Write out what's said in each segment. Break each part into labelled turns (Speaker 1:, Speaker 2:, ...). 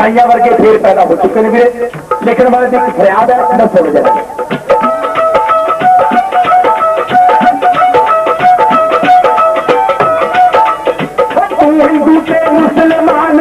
Speaker 1: वर्े फेर पैदा हो चुके लेकिन हमारे जी हिकु फरियाद है न सम्झूं मुसलमान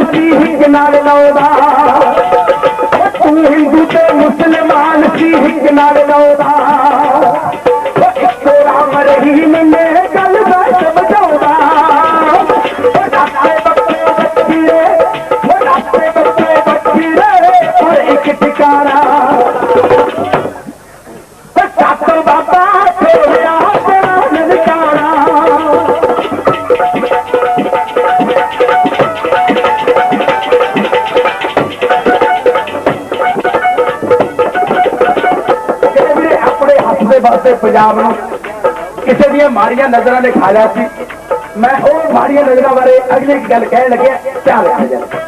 Speaker 1: ਪੰਜਾਬ ਨੂੰ। ਕਿਸੇ ਦੀਆਂ ਮਾੜੀਆਂ ਨਜ਼ਰਾਂ ਨੇ ਖਾ ਲਿਆ ਸੀ। ਮੈਂ ਉਹ ਮਾੜੀਆਂ ਨਜ਼ਰਾਂ ਬਾਰੇ ਅਗਲੀ ਗੱਲ ਕਹਿਣ ਲੱਗਿਆ, ਧਿਆਨ ਰੱਖਿਆ ਜਾਵੇ।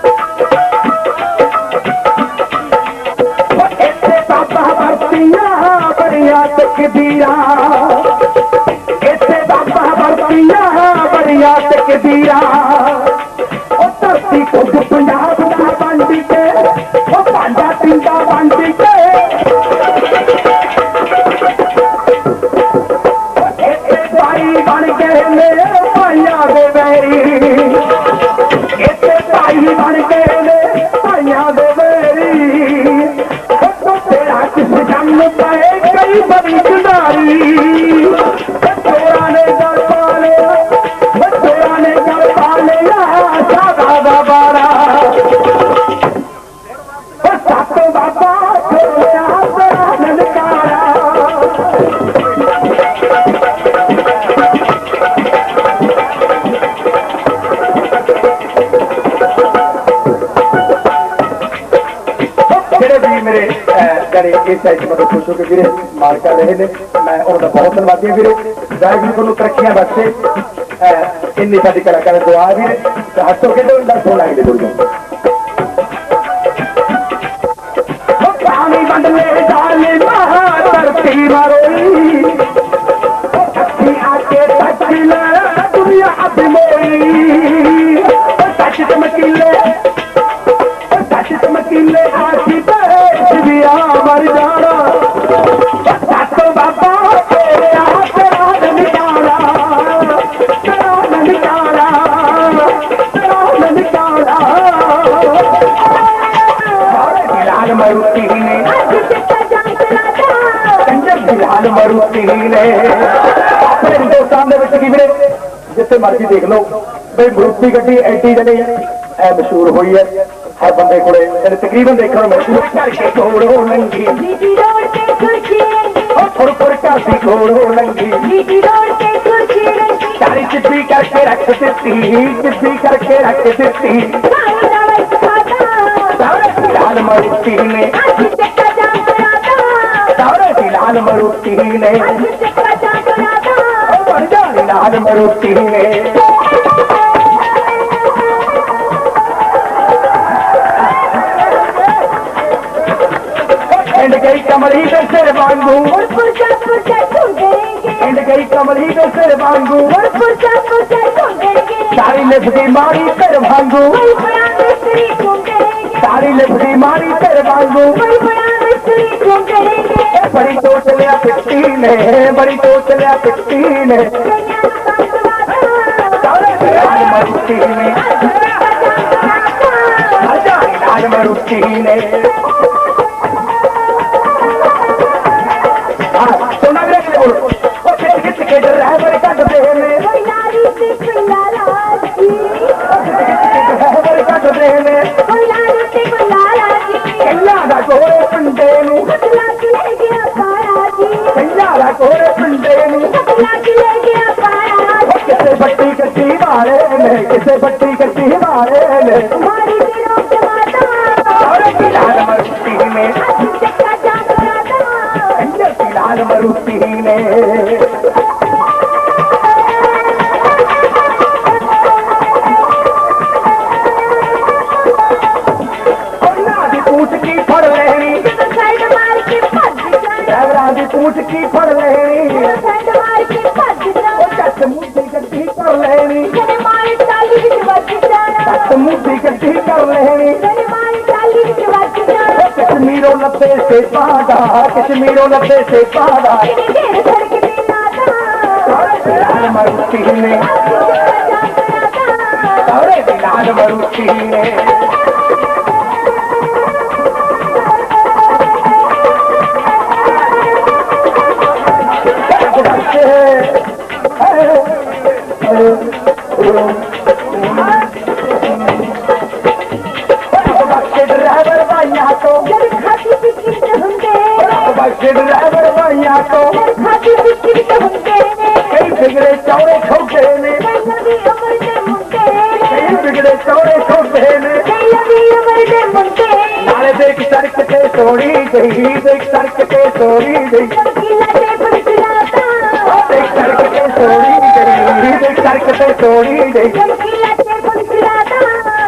Speaker 1: ਜਿਹੜੇ ਇਸ ਸਾਈਡ ਖੁਸ਼ ਹੋ ਕੇ ਵੀਰੇ ਮਾਲਕਾ ਰਹੇ ਨੇ। ਮੈਂ ਉਹਨਾਂ ਦਾ ਬਹੁਤ ਧੰਨਵਾਦੀ ਹਾਂ ਵੀਰੇ। ਵਾਹਿਗੁਰੂ ਤੁਹਾਨੂੰ ਤਰੱਕੀਆਂ ਬਖਸ਼ੇ। ਇੰਨੀ ਸਾਡੀ ਕਲਾਕਾਰ ਦੀ ਦੁਆ ਹੈ ਵੀਰੇ। ਤੇ ਹੱਥੋਂ ਕਿਤੇ ਹੁੰਦਾ? ਸੋਣਾ ਕਿਤੇ ਦੋ ਪਾਣੀ ਮਰਜ਼ੀ ਦੇਖ ਲਓ। ਬਈ ਮਰੂਤੀ ਗੱਡੀ ਐਡੀ ਜਣੀ ਐ ਮਸ਼ਹੂਰ ਹੋਈ ਹੈ ਹਰ ਬੰਦੇ ਕੋਲੇ ਜਿਹੜੇ ਤਕਰੀਬਨ ਦੇਖਣ ਨੂੰ ਮਸ਼ਹੂਰ। ਕਰਕੇ ਕੋੜੋ ਨੰਗੀ ਉਹ ਫੁਰ ਫੁਰ ਕਰਦੀ ਕੋੜੋ ਨੰਗੀ ਸਾਰੀ ਚਿੱਠੀ ਕਰਕੇ ਰੱਖ ਦਿੱਤੀ ਚਿੱਠੀ ਕਰਕੇ ਰੱਖ ਦਿੱਤੀ। ਬਿਲਾਲ ਮਰੂਤੀ ਨੇ। ਸਾਰੇ ਬਿਲਾਲ ਮਰੂਤੀ ਨੇ। ਬਣ ਜਾ ਬਿਲਾਲ ਮਰੂਤੀ। ਸਿਰ ਵਾਂਗੂ। ਐਂਡ ਗਈ ਕਮਲੀ ਦੇ ਸਿਰ ਵਾਂਗੂ। ਸਾਰੀ ਲਿਖਦੀ ਮਾਰੀ ਸਿਰ ਵਾਂਗੂ। ਸਾਰੀ ਲਿਖਦੀ ਮਾਰੀ ਸਿਰ ਵਾਂਗੂ। ਇਹ ਬੜੀ ਟੋਟ ਲਿਆ ਪਿੱਟੀ ਨੇ ਬੜੀ ਟੋਟ ਲਿਆ ਪਿੱਟੀ ਨੇ। ਸਾਰੇ ਬਿਲਾਲ ਮਰੂਤੀ ਨੇ। ਰਾਜਾ ਬਿਲਾਲ ਮਰੂਤੀ ਨੇ। ਬੱਟੀ ਕੱਟੀ ਬਿਲਾਲ ਮਰੂਤੀ ਨੇ पादा कश्मीरों लपे से पादा
Speaker 2: ढेर धड़कते नादा
Speaker 1: बिलाल मरुती ने अरे बिलाल मरुती ने
Speaker 2: ਉਮਰ ਦੇ ਮੁੰਡੇ
Speaker 1: ਨਾਲੇ ਦੇਖ ਸੜਕ ਤੇ ਤੋੜੀ ਗਈ ਦੇਖ ਸੜਕ ਤੇ ਤੋੜੀ ਗਈ ਦੇਖ ਸੜਕ ਤੇ ਤੋੜੀ ਗਈ ਦੇਖ ਸੜਕ ਤੇ ਤੋੜੀ ਗਈ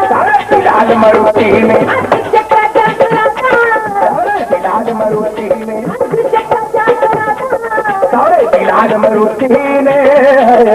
Speaker 1: ਸਾਰੇ ਬਿਲਾਲ ਮਰੂਤੀ ਨੇ ਸਾਰੇ ਬਿਲਾਲ ਮਰੂਤੀ ਨੇ ਸਾਰੇ ਬਿਲਾਲ ਮਰੂਤੀ ਨੇ।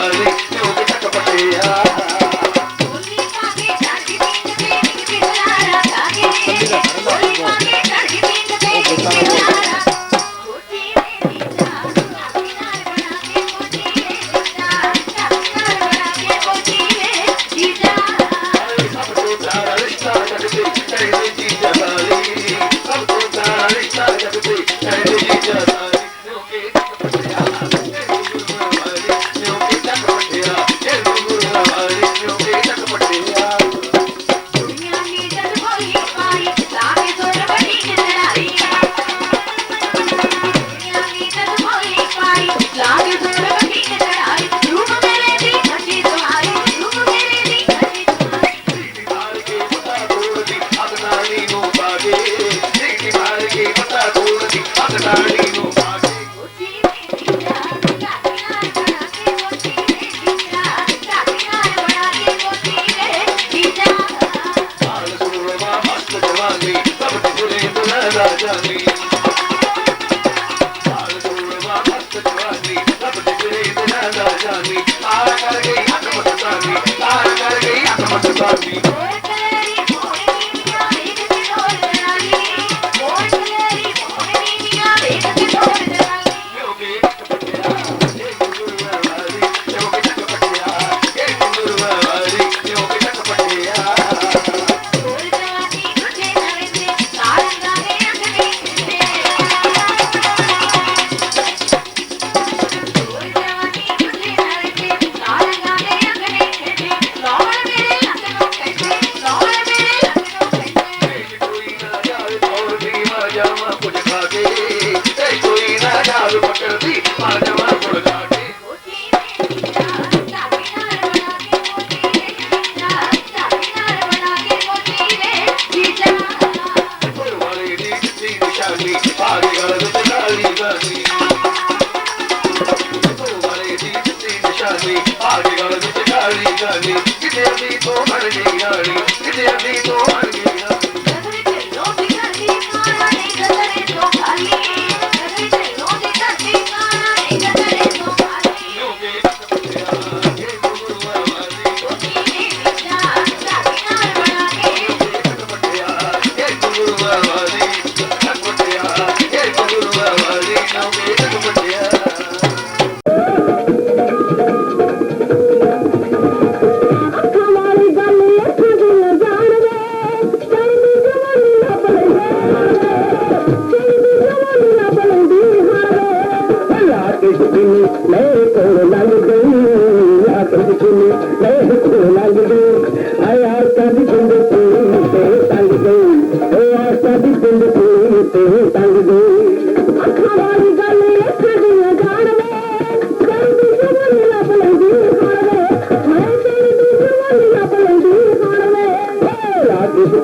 Speaker 3: ستا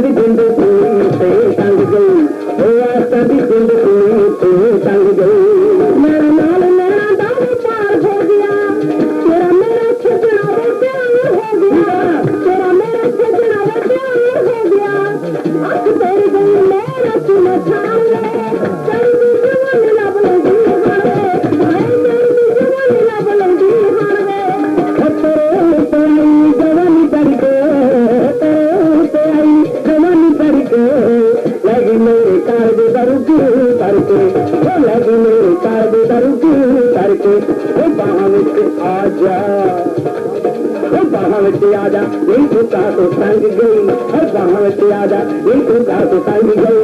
Speaker 3: به سنگ گئي. ڀئي آستا به سنگ گئي.
Speaker 4: Thank you.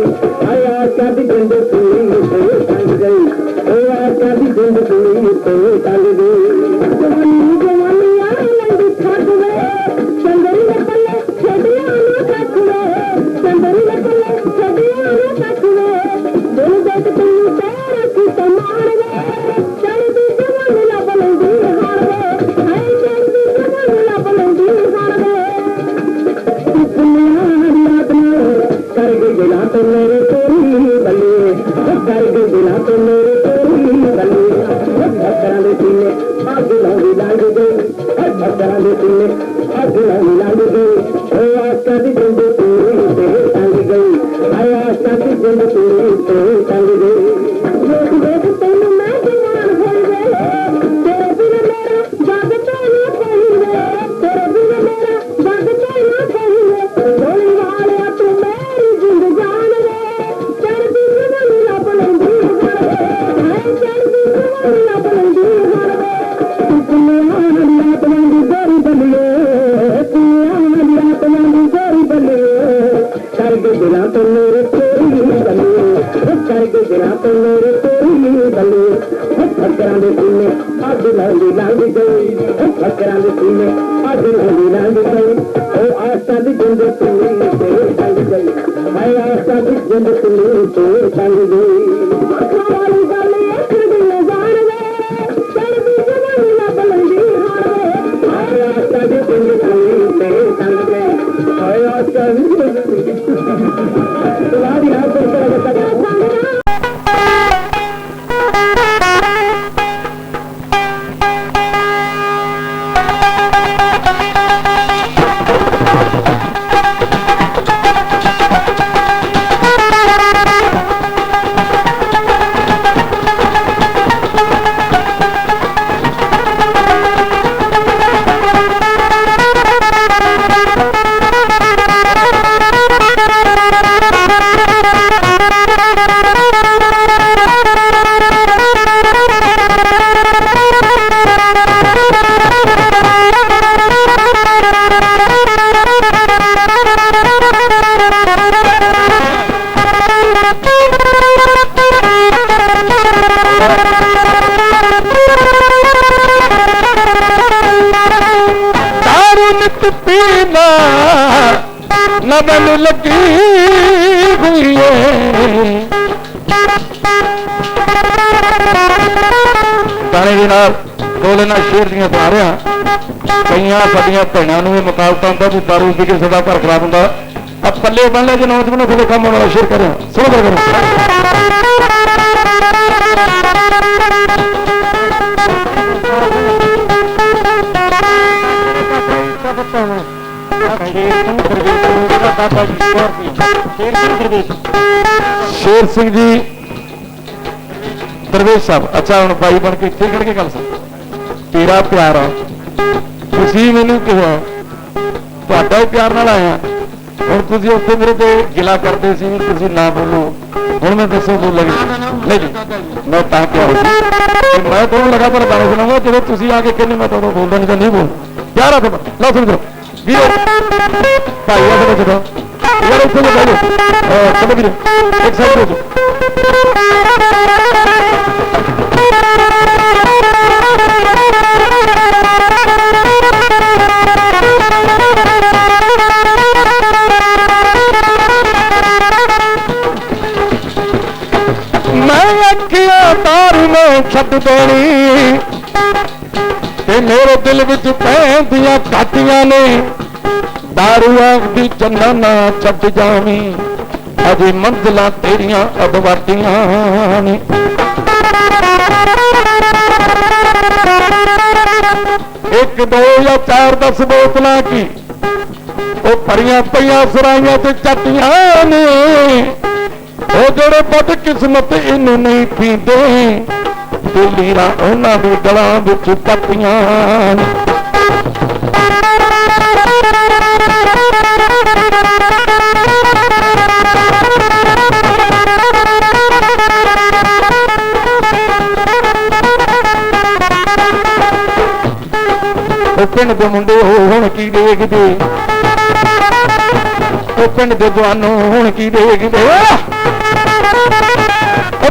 Speaker 5: ਟੁੱਟੀ ਨਾ ਨਦਨ ਲੱਗੀ ਹੋਈ ਏ। ਗਾਣੇ ਦੇ ਨਾਲ ਬੋਲੇ ਨਾਲ ਸ਼ੇਰ ਦੀਆਂ ਪਾ ਰਿਹਾ। ਕਈਆਂ ਸਾਡੀਆਂ ਭੈਣਾਂ ਨੂੰ ਇਹ ਮੁਕਾਬਲਾ ਹੁੰਦਾ ਵੀ ਦਾਰੂ ਪੀ ਕੇ ਸਾਡਾ ਘਰ ਖਰਾਬ ਹੁੰਦਾ। ਆ ਪੱਲੇ ਬੰਨ ਲੈ ਜੇ ਨੌਜਵਾਨੋ ਤੁਹਾਡੇ ਕੰਮ ਆਉਣ ਵਾਲਾ ਸ਼ੇਰ ਕਰਿਆ। ਸੁਣੋ ਕਰ। ਸ਼ੇਰ ਸਿੰਘ ਜੀ, ਦਰਵੇਸ਼ ਸਾਹਿਬ। ਅੱਛਾ, ਹੁਣ ਭਾਈ ਬਣ ਕੇ ਇੱਥੇ ਖੜ ਕੇ ਗੱਲ ਸੁਣ। ਤੇਰਾ ਪਿਆਰਾ ਤੁਸੀਂ ਮੈਨੂੰ ਕਿਹਾ, ਤੁਹਾਡਾ ਹੀ ਪਿਆਰ ਨਾਲ ਆਇਆ। ਹੁਣ ਤੁਸੀਂ ਉੱਥੇ ਮੇਰੇ ਤੇ ਗਿਲਾ ਕਰਦੇ ਸੀ ਵੀ ਤੁਸੀਂ ਨਾ ਬੋਲੋ। ਹੁਣ ਮੈਂ ਦੱਸੋ ਬੋਲਾਂਗੇ ਨਹੀਂ ਮੈਂ ਤਾਂ ਕਿਹਾ ਸੀ ਮੈਂ ਤੁਹਾਨੂੰ ਲਗਾਤਾਰ ਗਾਣੇ ਸੁਣਾਉਂਗਾ, ਜਦੋਂ ਤੁਸੀਂ ਆ ਕੇ ਕਹਿੰਦੇ ਮੈਂ ਤੁਹਾਨੂੰ ਬੋਲਦਾ ਨਹੀਂ ਤਾਂ ਨਹੀਂ ਬੋਲ ਪਿਆਰਾ ਤੇ ਲਓ ਸੁਣ ਕਰੋ। ਵੀਰੋ, ਭਾਈ ਆ ਕੇ ਜਦੋਂ। ਯਾਰ ਉੱਥੇ ਜੇ ਬੈਠੋ ਚਲੋ ਵੀਰੇ, ਇੱਕ ਸਾਈਡ ਹੋ ਜਾਓ ਮੈਂ ਅੱਖੀਆਂ ਤਾਰ ਨੂੰ ਛੱਡ ਦੇਣੀ। ਤੇ ਮੇਰੇ ਦਿਲ ਵਿੱਚ ਪੈਂਦੀਆਂ ਕਾਟੀਆਂ ਨੇ। ਦਾਰੂ ਆਖਦੀ ਚੰਨਾ ਨਾ ਛੱਡ ਜਾਵੀਂ। ਅਜੇ ਮੰਜ਼ਲਾਂ ਤੇਰੀਆਂ ਅਦਵਾਟੀਆਂ ਨੇ। ਇੱਕ, ਦੋ ਜਾਂ ਚਾਰ ਦਸ ਬੋਤਲਾਂ ਕੀ? ਉਹ ਭਰੀਆਂ ਪਈਆਂ ਸਰਾਈਆਂ ਤੇ ਚੱਟੀਆਂ ਨੇ। ਉਹ ਜਿਹੜੇ ਬਦ ਕਿਸਮਤ ਇਹਨੂੰ ਨਹੀਂ ਪੀਂਦੇ। ਤੇ ਉਹਨਾਂ ਦੇ ਗਲਾਂ ਵਿੱਚ ਪੱਟੀਆਂ। ਪਿੰਡ ਦੇ ਮੁੰਡੇ ਹੁਣ ਕੀ ਦੇਖਦੇ? ਉਹ ਪਿੰਡ ਦੇ ਜਵਾਨੋ ਹੁਣ ਕੀ ਦੇਖਦੇ?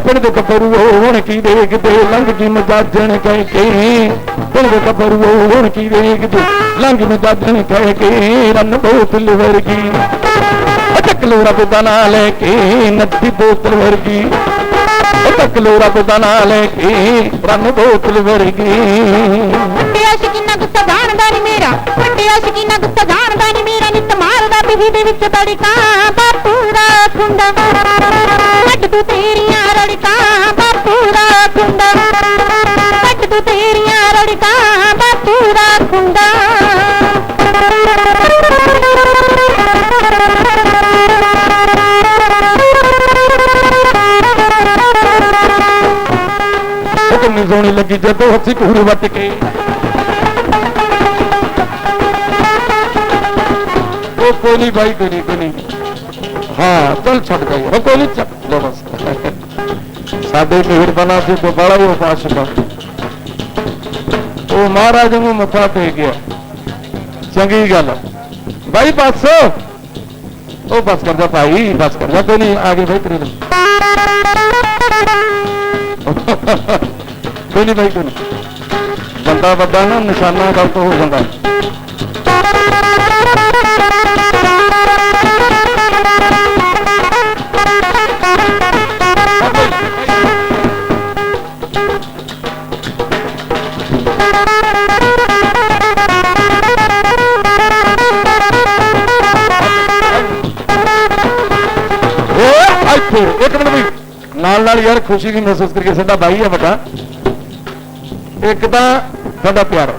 Speaker 5: ਪਿੰਡ ਦੇ ਗੱਭਰੂ ਹੁਣ ਕੀ ਦੇਖਦੇ ਲੰਘ ਗਈ ਮਜਾਜਣ ਕਹਿ ਕੇ। ਪਿੰਡ ਦੇ ਗੱਭਰੂ ਕੀ ਦੇਖਦੇ ਲੰਘ ਮਜਾਜਣ ਕਹਿ ਕੇ। ਰੰਨ ਬੋਤਲ ਵਰਗੀ। ਉਹ ਰੱਬ ਦਾ ਨਾਂ ਲੈ ਕੇ, ਨੱਦੀ ਬੋਤਲ ਵਰਗੀ। ਉਹ ਰੱਬ ਦਾ ਨਾਂ ਲੈ ਕੇ, ਰੰਨ ਬੋਤਲ ਵਰਗੀ।
Speaker 2: ਵੱਡਿਆ ਸ਼ਕੀਨਾ ਗੁੱਸਾ ਜਾਣਦਾ ਨਹੀਂ ਮੇਰਾ। ਵੱਡਿਆ ਸ਼ਕੀਨਾ ਗੁੱਸਾ ਜਾਣਦਾ ਨਹੀਂ ਮੇਰਾ। ਨਿੱਤ ਮਾਰਦਾ ਬਿਹੀ ਦੇ ਵਿੱਚ ਤੜਕਾ ਬਾਪੂ ਦਾ ਖੁੰਡਾ। ਕੱਟ ਤੂੰ ਤੇਰੀਆਂ ਰੜਕਾਂ, ਬਾਪੂ ਦਾ ਖੁੰਡਾ। ਕੱਟ ਤੂੰ ਤੇਰੀਆਂ ਰੜਕਾਂ, ਬਾਪੂ ਦਾ ਖੁੰਡਾ।
Speaker 5: ਕਿੰਨੀ ਸੋਹਣੀ ਲੱਗੀ ਜਦੋਂ ਹੱਥੀ ਘੂਰ ਵੱਟ ਕੇ। ਉਹ ਕੋਈ ਬਾਈ, ਕੋਈ ਨਹੀਂ ਹਾਂ, ਚੱਲ ਛੱਡ ਗਈ ਉਹ ਕੋਈ ਨਹੀਂ ਸਾਡੇ ਲੋ ਬਣਾ ਸੀ ਕੋ ਬੜਾ ਉਹ ਪਾਸ਼ਾ ਉਹ ਮਹਾਰਾਜ ਨੂੰ ਮੱਥਾ ਟੇਕ ਗਿਆ। ਚੰਗੀ ਗੱਲ। ਬਾਈ ਬਸ ਉਹ ਬਸ ਕਰ ਜਾ ਭਾਈ, ਬਸ ਕਰ ਜਾ ਕੋਈ ਨਹੀਂ ਆਗੇ ਬਾਈ ਤੇਰੇ ਨਾਲ। ਕੋਈ ਨਹੀਂ ਬਾਈ ਕੋਈ ਬੰਦਾ ਵੱਡਾ ਨਾ, ਨਿਸ਼ਾਨਾ ਗਲਤ ਹੋ ਜਾਂਦਾ। ਨਾਲ ਨਾਲ ਯਾਰ ਖੁਸ਼ੀ ਵੀ ਮਹਿਸੂਸ ਕਰਕੇ ਸਾਡਾ ਭਾਈ ਹੈ ਵੱਡਾ। ਇੱਕ ਤਾਂ ਸਾਡਾ ਪਿਆਰ।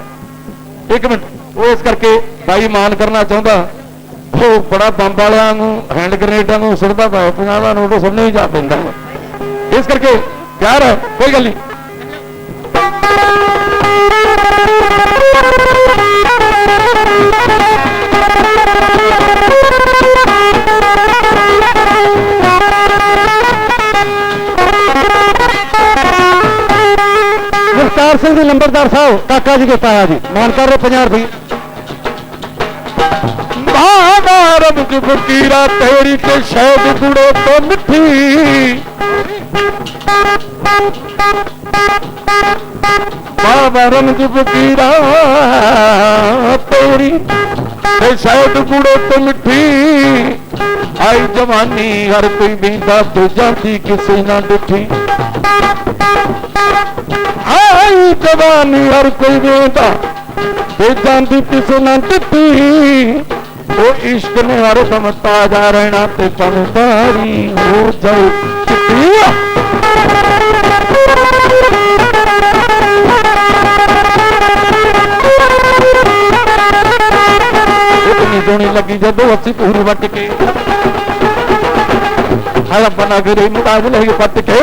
Speaker 5: ਇੱਕ ਮਿੰਟ, ਉਹ ਇਸ ਕਰਕੇ ਭਾਈ ਮਾਨ ਕਰਨਾ ਚਾਹੁੰਦਾ। ਉਹ ਬੜਾ ਬੰਬ ਵਾਲਿਆਂ ਨੂੰ ਹੈਂਡ ਗ੍ਰੇਨੇਡਾਂ ਨੂੰ ਸੁੱਟਦਾ ਪਾਇਆ ਪੰਜਾਬ ਦਾ ਨੋਟ ਨੂੰ ਹੀ ਜਾ ਪੈਂਦਾ। ਇਸ ਕਰਕੇ ਪਿਆਰ ਕੋਈ ਗੱਲ ਨਹੀਂ। ਸਿੰਘ ਜੀ, ਲੰਬਰਦਾਰ ਸਾਹਿਬ, ਕਾਕਾ ਜੀ ਕੇ ਪਾਇਆ ਜੀ। ਮਾਨ ਕਰ ਰਹੇ 50 ਰੁਪਏ। ਬਾਬਾ ਰਬ ਫਕੀਰਾ, ਤੇਰੀ ਤੇ ਸ਼ਹਿਦ ਗੁੜੇ ਤੋਂ ਮਿੱਠੀ। ਬਾਬਾ ਰਮਜ ਫਕੀਰਾ, ਤੇਰੀ ਤੇ ਸ਼ਾਇਦ ਗੁੜੇ ਤੋਂ ਮਿੱਠੀ। ਆਈ ਜਵਾਨੀ ਹਰ ਕੋਈ ਬੀਂਦਾ ਤੇ ਜਾਂਦੀ ਕਿਸੇ ਨਾਲ ਡਿੱਠੀ। ਆਈ ਜਵਾਨੀ ਹਰ ਕੋਈ ਬੀਂਦਾ ਤੇ ਜਾਂਦੀ ਕਿਸੇ ਨਾ ਡਿੱਠੀ ਉਹ ਇਸ਼ਕ ਨੇ ਹਰ ਦਮ ਤਾਜ਼ਾ ਰਹਿਣਾ ਤੇ ਫਨਦਾਰੀ ਹੋ ਜਾਏ ਚਿੱਟੀ ਇਤਨੀ ਸੋਹਣੀ ਲੱਗੀ ਜਦੋਂ ਅਸੀਂ ਪੂਰੀ ਵੱਟ ਕੇ। ਹਾਲਾ ਬਣਾ ਕਰੇ ਮੁਕਾਜ ਲੈ ਕੇ ਪੱਟ ਕੇ।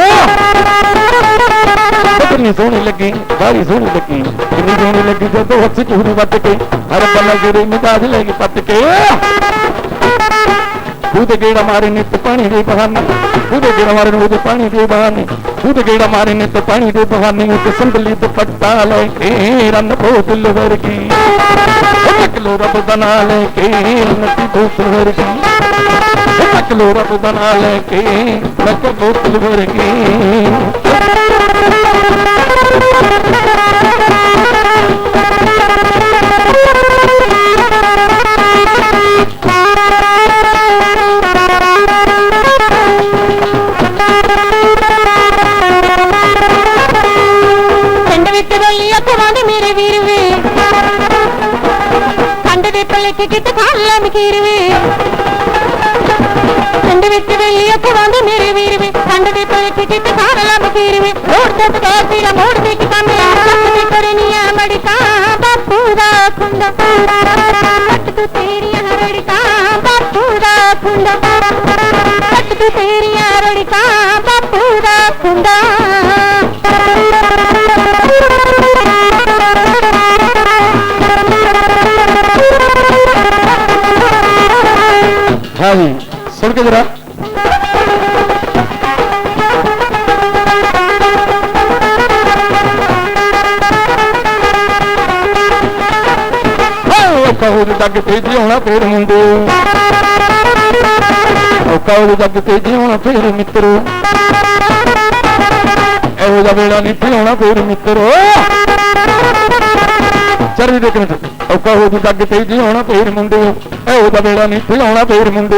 Speaker 5: ਇਤਨੀ ਸੋਹਣੀ ਲੱਗੀ ਬਾਰੀ ਸੋਹਣੀ ਲੱਗੀ। ਇਤਨੀ ਸੋਹਣੀ ਲੱਗੀ ਜਦੋਂ ਅਸੀਂ ਪੂਰੀ ਵੱਟ ਕੇ ਹਰ ਬਣਾ ਕਰੇ ਮੁਕਾਜ ਲੈ ਕੇ ਪੱਟ ਕੇ। ਉਹਦੇ ਗੇੜਾ ਮਾਰੇ ਨੇ ਤੇ ਪਾਣੀ ਦੇ ਬਹਾਨੇ ਉਹਦੇ ਗੇੜਾ ਮਾਰੇ ਨੇ ਉਹਦੇ ਪਾਣੀ ਦੇ ਬਹਾਨੇ ਉਹਦੇ ਗੇੜਾ ਮਾਰੇ ਨੇ ਤੇ ਪਾਣੀ ਦੇ ਬਹਾਨੇ ਤੇ ਸੰਭਲੀ ਦੁਪੱਟਾ ਲੈ ਕੇ ਰੰਨ ਬੋਤਲ ਵਰਗੀ ਇੱਕ ਲੋ ਰੱਬ ਦਾ ਨਾਂ ਲੈ ਕੇ ਨੱਤੀ ਬੋਤਲ ਵਰਗੀ ਇੱਕ ਲੋ ਲੈ ਕੇ ਨੱਤੀ ਬੋਤਲ ਵਰਗੀ।
Speaker 2: ਕੇ
Speaker 5: ਜਰਾ ਉਹ ਕਹੂ ਦੇ ਜੱਗ ਤੇ ਫੇਰ ਮੁੰਡੇ। ਉਹ ਕਹੂ ਦੇ ਜੱਗ ਤੇ ਫੇਰ ਮਿੱਤਰੋ। ਇਹੋ ਜਿਹਾ ਵੇਲਾ ਨਹੀਂ ਭਿਉਣਾ ਫੇਰ ਮਿੱਤਰੋ। ਚਰਵੀ ਦੇ ਕਿਵੇਂ ਉਹ ਕਹੂ ਦੇ ਜੱਗ ਤੇ ਜਿਉਣਾ ਫੇਰ ਮੁੰਡੇ ਇਹੋ ਜਿਹਾ ਵੇਲਾ ਨਹੀਂ ਭਿਉਣਾ ਫੇਰ ਮੁੰਡੇ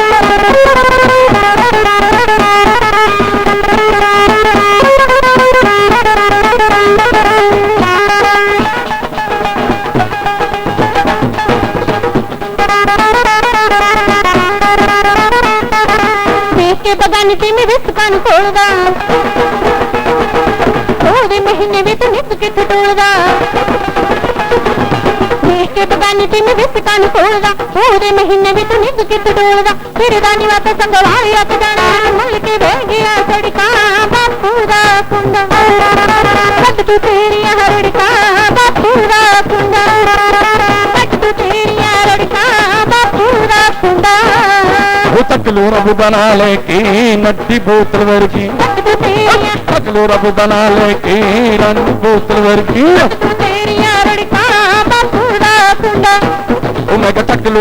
Speaker 2: ਬਗਾਨੀ ਤੇ ਮੈਂ ਵਿਸ ਕੰਨ ਖੋਲਦਾ ਉਹਦੇ ਮਹੀਨੇ ਵਿੱਚ ਨਿੱਤ ਕਿੱਥੇ ਟੋਲਦਾ ਫਿਰਦਾ ਨੀ ਵਾਤ ਸੰਗਵਾਲੀ ਅੱਕ ਜਾਣਾ ਮੁੱਲ ਕੇ ਬਹਿ ਗਿਆ ਸੜਕਾਂ ਬਾਪੂ ਦਾ ਕੁੰਡਾ। ਕੱਟ ਤੂੰ ਤੇਰੀਆਂ ਹਰੜਕਾਂ ਬਾਪੂ ਦਾ ਕੁੰਡਾ। ਕੱਟ ਤੂੰ ਤੇਰੀਆਂ ਰੜਕਾਂ ਬਾਪੂ ਦਾ ਕੁੰਡਾ।
Speaker 5: ਉਹ ਤੱਕ ਲੋ ਰੱਬ ਬਣਾ ਲੈ ਕੇ ਨੱਟੀ ਬੋਤਲ ਵਰਗੀ।
Speaker 2: ਕੱਟ ਤੂੰ ਤੇਰੀਆਂ
Speaker 5: ਤੱਕ ਲੋ ਰੱਬ ਬਣਾ ਲੈ ਕੇ ਰੰਨ ਬੋਤਲ ਵਰਗੀ।
Speaker 2: ਤੇਰੀਆਂ ਰੜਕਾਂ ਬਾਪੂ ਦਾ ਕੁੰਡਾ।
Speaker 5: ਉਹ ਮੈਂ ਕਿਹਾ ਤੱਕ ਲੋ